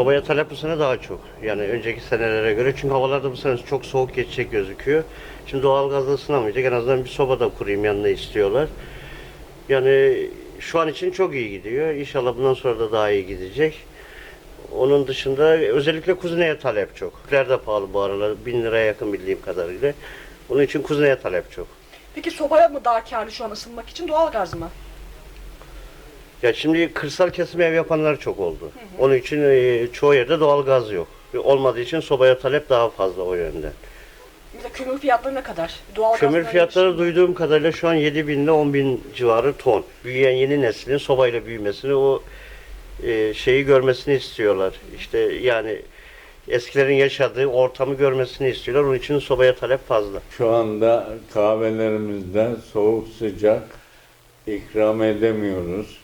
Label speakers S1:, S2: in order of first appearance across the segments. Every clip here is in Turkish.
S1: Sobaya talep bu sene daha çok. Yani önceki senelere göre. Çünkü havalarda bu sene çok soğuk geçecek gözüküyor. Şimdi doğalgazla ısınamayacak. En azından bir soba da kurayım yanına istiyorlar. Yani şu an için çok iyi gidiyor. İnşallah bundan sonra da daha iyi gidecek. Onun dışında özellikle kuzineye talep çok. Kükler de pahalı bu aralar. Bin liraya yakın bildiğim kadarıyla. Onun için kuzineye talep çok.
S2: Peki sobaya mı daha karlı şu an ısınmak için doğalgaz mı?
S1: Ya şimdi kırsal kesim ev yapanlar çok oldu. Onun için e, çoğu yerde doğalgaz yok. Olmadığı için sobaya talep daha fazla o yönde.
S2: Mesela kömür fiyatları ne kadar? Doğalgaz
S1: Kömür fiyatları
S2: mi?
S1: duyduğum kadarıyla şu an 7 bin ile 10 bin civarı ton. Büyüyen yeni neslin sobayla büyümesini o e, şeyi görmesini istiyorlar. İşte yani eskilerin yaşadığı ortamı görmesini istiyorlar. Onun için sobaya talep fazla.
S3: Şu anda kahvelerimizde soğuk sıcak ikram edemiyoruz.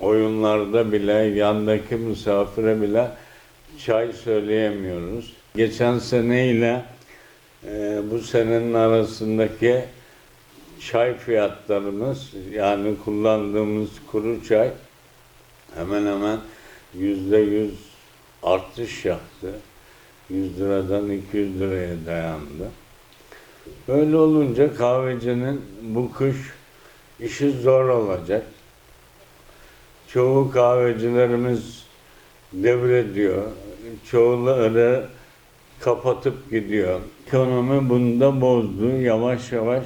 S3: Oyunlarda bile yandaki misafire bile çay söyleyemiyoruz. Geçen sene ile e, bu senenin arasındaki çay fiyatlarımız yani kullandığımız kuru çay hemen hemen yüzde yüz artış yaptı. 100 liradan 200 liraya dayandı. Böyle olunca kahvecinin bu kış işi zor olacak. Çoğu kahvecilerimiz devrediyor. Çoğuları kapatıp gidiyor. Ekonomi bunu da bozdu. Yavaş yavaş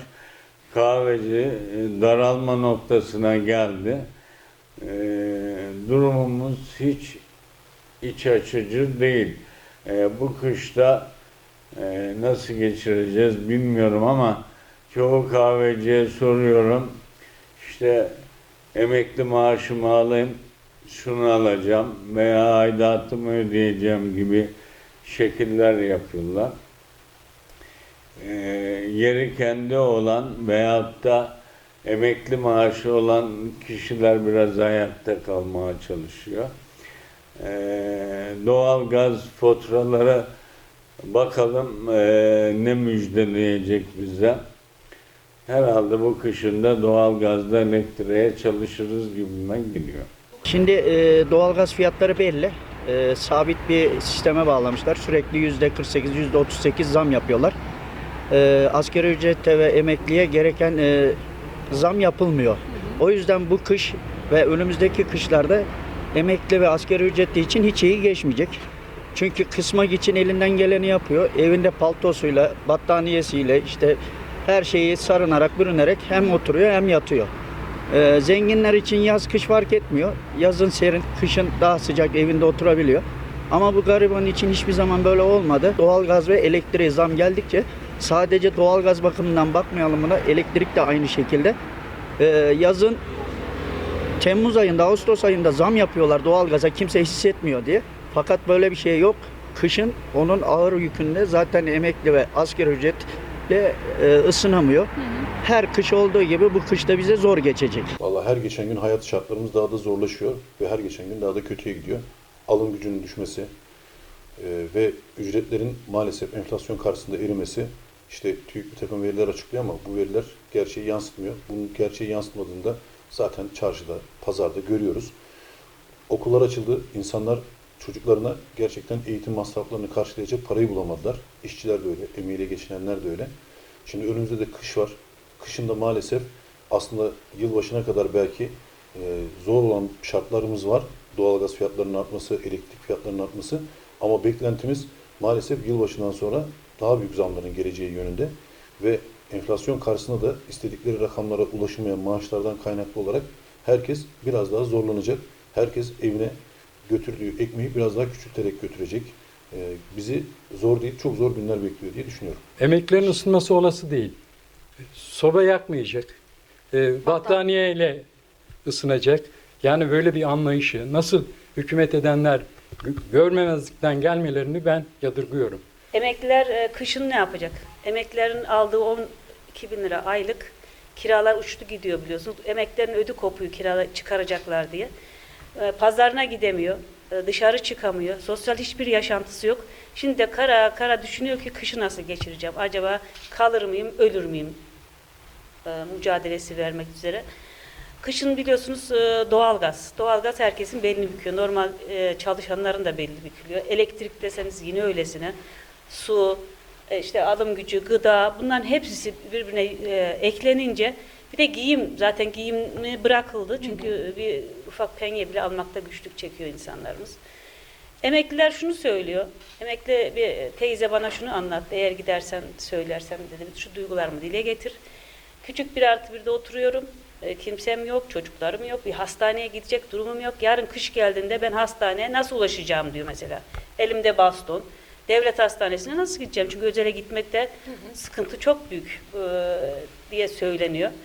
S3: kahveci e, daralma noktasına geldi. Ee, durumumuz hiç iç açıcı değil. Ee, bu kışta e, nasıl geçireceğiz bilmiyorum ama çoğu kahveciye soruyorum. İşte emekli maaşımı alayım, şunu alacağım veya aidatımı ödeyeceğim gibi şekiller yapıyorlar. Ee, yeri kendi olan veyahut da emekli maaşı olan kişiler biraz ayakta kalmaya çalışıyor. Ee, doğalgaz faturaları bakalım ee, ne müjdeleyecek bize. Herhalde bu kışında doğalgazda elektriğe çalışırız gibime gidiyor.
S4: Şimdi e, doğalgaz fiyatları belli. E, sabit bir sisteme bağlamışlar. Sürekli yüzde 48, yüzde 38 zam yapıyorlar. E, asgari ücrete ve emekliye gereken e, zam yapılmıyor. O yüzden bu kış ve önümüzdeki kışlarda emekli ve asgari ücretli için hiç iyi geçmeyecek. Çünkü kısmak için elinden geleni yapıyor. Evinde paltosuyla, battaniyesiyle işte her şeyi sarınarak, bürünerek hem oturuyor hem yatıyor. Ee, zenginler için yaz kış fark etmiyor. Yazın serin, kışın daha sıcak evinde oturabiliyor. Ama bu gariban için hiçbir zaman böyle olmadı. Doğalgaz ve elektriğe zam geldikçe sadece doğalgaz bakımından bakmayalım buna. Elektrik de aynı şekilde. Ee, yazın Temmuz ayında, Ağustos ayında zam yapıyorlar doğalgaza kimse hissetmiyor diye. Fakat böyle bir şey yok. Kışın onun ağır yükünde zaten emekli ve asgari ücretle e, ısınamıyor. Her kış olduğu gibi bu kışta bize zor geçecek.
S5: Vallahi her geçen gün hayat şartlarımız daha da zorlaşıyor ve her geçen gün daha da kötüye gidiyor. Alım gücünün düşmesi e, ve ücretlerin maalesef enflasyon karşısında erimesi işte TÜİK bir takım veriler açıklıyor ama bu veriler gerçeği yansıtmıyor. Bunun gerçeği yansıtmadığında zaten çarşıda, pazarda görüyoruz. Okullar açıldı. İnsanlar çocuklarına gerçekten eğitim masraflarını karşılayacak parayı bulamadılar. İşçiler de öyle, emeğiyle geçinenler de öyle. Şimdi önümüzde de kış var. Kışında maalesef aslında yılbaşına kadar belki e, zor olan şartlarımız var. Doğalgaz fiyatlarının artması, elektrik fiyatlarının artması. Ama beklentimiz maalesef yılbaşından sonra daha büyük zamların geleceği yönünde ve enflasyon karşısında da istedikleri rakamlara ulaşamayan maaşlardan kaynaklı olarak herkes biraz daha zorlanacak. Herkes evine götürdüğü ekmeği biraz daha küçülterek götürecek. E, bizi zor değil, çok zor günler bekliyor diye düşünüyorum.
S6: Emeklilerin ısınması olası değil. Soba yakmayacak. E, battaniyeyle ısınacak. Yani böyle bir anlayışı nasıl hükümet edenler görmemezlikten gelmelerini ben yadırgıyorum.
S7: Emekliler e, kışın ne yapacak? Emeklilerin aldığı 12 bin lira aylık kiralar uçtu gidiyor biliyorsunuz. Emeklilerin ödü kopuyor kirala çıkaracaklar diye. E, Pazarına gidemiyor, e, dışarı çıkamıyor, sosyal hiçbir yaşantısı yok. Şimdi de kara kara düşünüyor ki kışı nasıl geçireceğim? Acaba kalır mıyım, ölür müyüm? E, mücadelesi vermek üzere. Kışın biliyorsunuz doğalgaz. Doğalgaz herkesin belini büküyor. Normal çalışanların da belini bükülüyor. Elektrik deseniz yine öylesine. Su, işte alım gücü, gıda bunların hepsi birbirine e, eklenince bir de giyim zaten giyimi bırakıldı. Çünkü bir ufak penye bile almakta güçlük çekiyor insanlarımız. Emekliler şunu söylüyor. Emekli bir teyze bana şunu anlattı. Eğer gidersen söylersem dedim şu duygularımı dile getir. Küçük bir artı birde oturuyorum. E, kimsem yok, çocuklarım yok. Bir hastaneye gidecek durumum yok. Yarın kış geldiğinde ben hastaneye nasıl ulaşacağım diyor mesela. Elimde baston. Devlet hastanesine nasıl gideceğim? Çünkü özele gitmekte sıkıntı çok büyük e, diye söyleniyor.